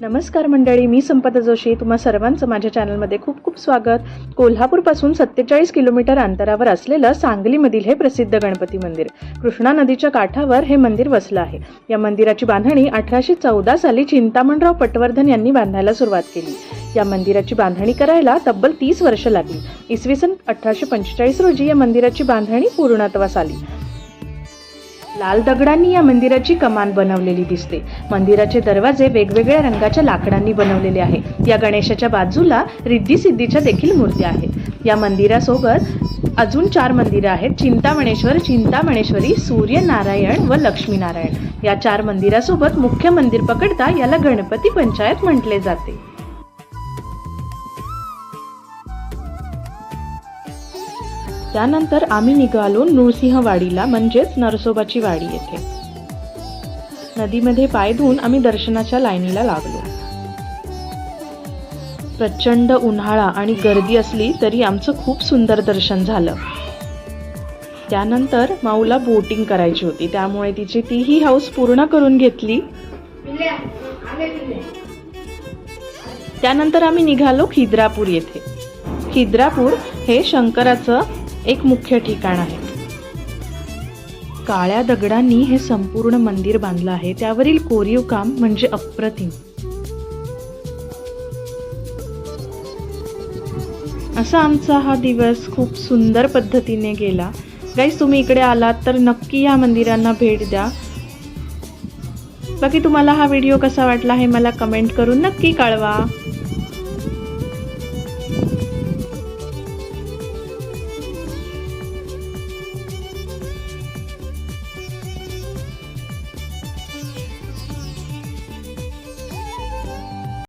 नमस्कार मंडळी मी संपदा जोशी. तुम्हा सर्वांचं माझ्या चॅनलमध्ये खूप खूप स्वागत. कोल्हापूरपासून सत्तेचाळीस किलोमीटर अंतरावर असलेलं सांगलीमधील हे प्रसिद्ध गणपती मंदिर कृष्णा नदीच्या काठावर हे मंदिर वसलं आहे. या मंदिराची बांधणी अठराशे चौदा साली चिंतामणराव पटवर्धन यांनी बांधायला सुरुवात केली. या मंदिराची बांधणी करायला तब्बल तीस वर्ष लागली. इसवी सन अठराशे पंचेचाळीस रोजी या मंदिराची बांधणी पूर्णत्वास आली. लाल दगडांनी या मंदिराची कमान बनवलेली दिसते. मंदिराचे दरवाजे वेगवेगळ्या रंगाच्या लाकडांनी बनवलेले आहे. या गणेशाच्या बाजूला रिद्धी सिद्धीच्या देखील मूर्त्या आहेत. या मंदिरासोबत अजून चार मंदिरं आहेत. चिंतामणेश्वर चिंतामणेश्वरी सूर्यनारायण व लक्ष्मीनारायण. या चार मंदिरासोबत मुख्य मंदिर पकडता याला गणपती पंचायत म्हटले जाते. त्यानंतर आम्ही निघालो नृसिंहवाडीला म्हणजेच नरसोबाची वाडी येथे. नदीमध्ये पाय धुवून आम्ही दर्शनाच्या लाईनीला लागलो. प्रचंड उन्हाळा आणि गर्दी असली तरी आमचं खूप सुंदर दर्शन झालं. त्यानंतर माऊला बोटिंग करायची होती त्यामुळे तिची तीही हाऊस पूर्ण करून घेतली. त्यानंतर आम्ही निघालो खिद्रापूर येथे. खिद्रापूर हे शंकराचं एक मुख्य ठिकाण आहे. काळ्या दगडांनी हे संपूर्ण मंदिर बांधलं आहे. त्यावरील कोरीव काम म्हणजे अप्रतिम. असा आमचा हा दिवस खूप सुंदर पद्धतीने गेला. गाईस तुम्ही इकडे आलात तर नक्की या मंदिरांना भेट द्या. बाकी तुम्हाला हा व्हिडिओ कसा वाटला हे मला कमेंट करून नक्की कळवा.